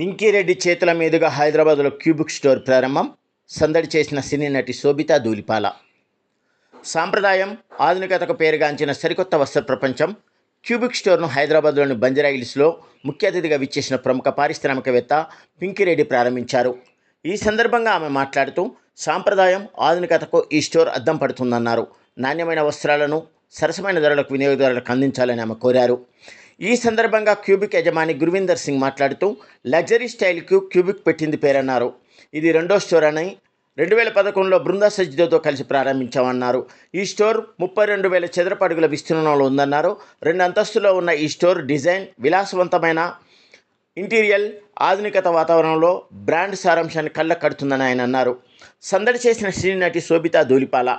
పింకీరెడ్డి చేతుల మీదుగా హైదరాబాద్లో క్యూబిక్ స్టోర్ ప్రారంభం. సందడి చేసిన సినీ నటి శోభితా ధూలిపాల సాంప్రదాయం ఆధునికతకు పేరుగాంచిన సరికొత్త వస్త్ర ప్రపంచం. క్యూబిక్ స్టోర్ను హైదరాబాద్లోని బంజరా హిల్స్లో ముఖ్య అతిథిగా విచ్చేసిన ప్రముఖ పారిశ్రామికవేత్త పింకిరెడ్డి ప్రారంభించారు. ఈ సందర్భంగా ఆమె మాట్లాడుతూ సాంప్రదాయం ఆధునికతకు ఈ స్టోర్ అద్దం పడుతుందన్నారు. నాణ్యమైన వస్త్రాలను సరసమైన ధరలకు వినియోగదారులకు అందించాలని ఆమె కోరారు. ఈ సందర్భంగా క్యూబిక్ యజమాని గురువిందర్ సింగ్ మాట్లాడుతూ లగ్జరీ స్టైల్కు క్యూబిక్ పెట్టింది పేరన్నారు. ఇది రెండో స్టోర్ అని రెండు వేల పదకొండులో బృందా సజ్జిదోతో కలిసి ప్రారంభించామన్నారు. ఈ స్టోర్ ముప్పై రెండు వేల చదరపడుగుల విస్తీర్ణంలో ఉందన్నారు. రెండు అంతస్తులో ఉన్న ఈ స్టోర్ డిజైన్ విలాసవంతమైన ఇంటీరియల్ ఆధునికత వాతావరణంలో బ్రాండ్ సారాంశాన్ని కళ్ళ కడుతుందని ఆయన అన్నారు. సందడి చేసిన సినీ నటి శోభితా ధూలిపాల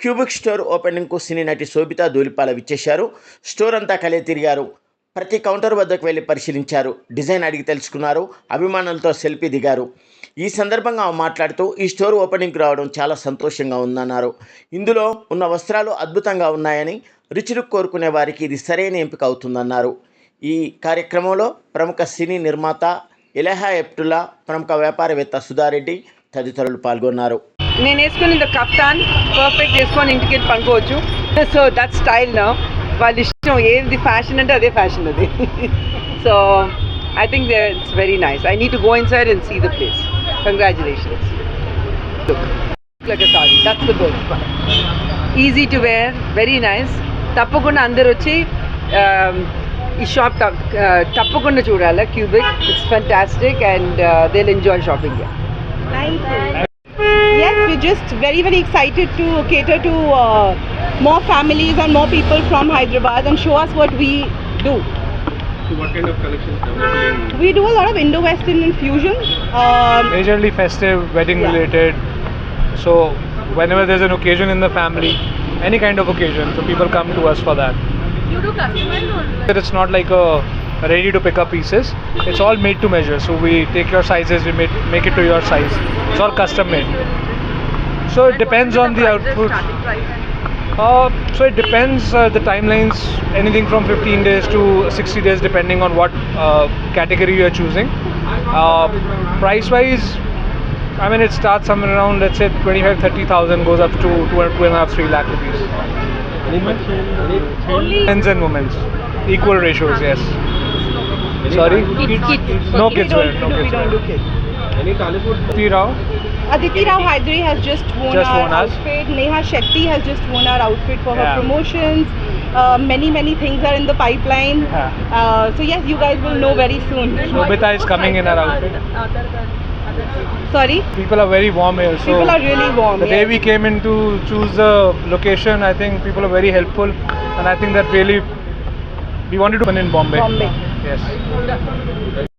క్యూబిక్ స్టోర్ ఓపెనింగ్కు సినీ నటి శోభితా ధూలిపాల విచ్చేశారు. స్టోర్ అంతా కలే తిరిగారు. ప్రతి కౌంటర్ వద్దకు వెళ్ళి పరిశీలించారు. డిజైన్ అడిగి తెలుసుకున్నారు. అభిమానులతో సెల్ఫీ దిగారు. ఈ సందర్భంగా ఆమె మాట్లాడుతూ ఈ స్టోర్ ఓపెనింగ్కి రావడం చాలా సంతోషంగా ఉందన్నారు. ఇందులో ఉన్న వస్త్రాలు అద్భుతంగా ఉన్నాయని రుచులు కోరుకునే వారికి ఇది సరైన ఎంపిక అవుతుందన్నారు. ఈ కార్యక్రమంలో ప్రముఖ సినీ నిర్మాత ఎలహా ఎప్టులా ప్రముఖ వ్యాపారవేత్త సుధారెడ్డి తదితరులు పాల్గొన్నారు. నేను వేసుకుని కప్తాన్. పర్ఫెక్ట్ వేసుకొని ఇంటికి వెళ్ళి పనుకోవచ్చు సో దట్ స్టైల్ నా వాళ్ళ ఇష్టం ఏది ఫ్యాషన్ అంటే అదే ఫ్యాషన్ అది so I think it's very nice I need to go in side and see the place congratulations sorry that's the bird easy to wear very nice తప్పకుండా అందరు వచ్చి um, ఈ షాప్ తప్పకుండా చూడాలి cubic it's fantastic and they enjoy shopping Thank you. Yes, we're just very, very excited to cater to uh, more families and more people from Hyderabad and show us what we do. So what kind of collections available We do a lot of Indo-Western infusion. Um, majorly festive, wedding Yeah. related. So whenever there's an occasion in the family, any kind of occasion, so people come to us for that. You do customize or But It's not like a ready to pick up pieces. It's all made to measure. So we take your sizes, we make, make it to your size. It's all custom made. So it depends on the output. Starting price and Uh, so it depends uh, the timelines anything from 15 days to 60 days depending on what uh, category you are choosing uh, price wise i mean it starts somewhere around let's say 25 30000 goes up to two and two and a half three lakh rupees any much sale, any sale? men's and women's equal ratios yes sorry kids, kids. no kids wear no kids don't do wear kids. Any Tollywood? Three Rao. Aditi Rao Hydri has just worn Just our worn ours. outfit. Neha Shetty has just worn our outfit for her promotions. Uh, many, many things are in the pipeline. Yeah. Uh, so yes, you guys will know very soon. Shobita is coming in her outfit. Other than other cities. Sorry, People are very warm here. So people are really warm. The day we came in to choose the location, I think people are very helpful, and I think that really we wanted to win in Bombay. Bombay. Yes.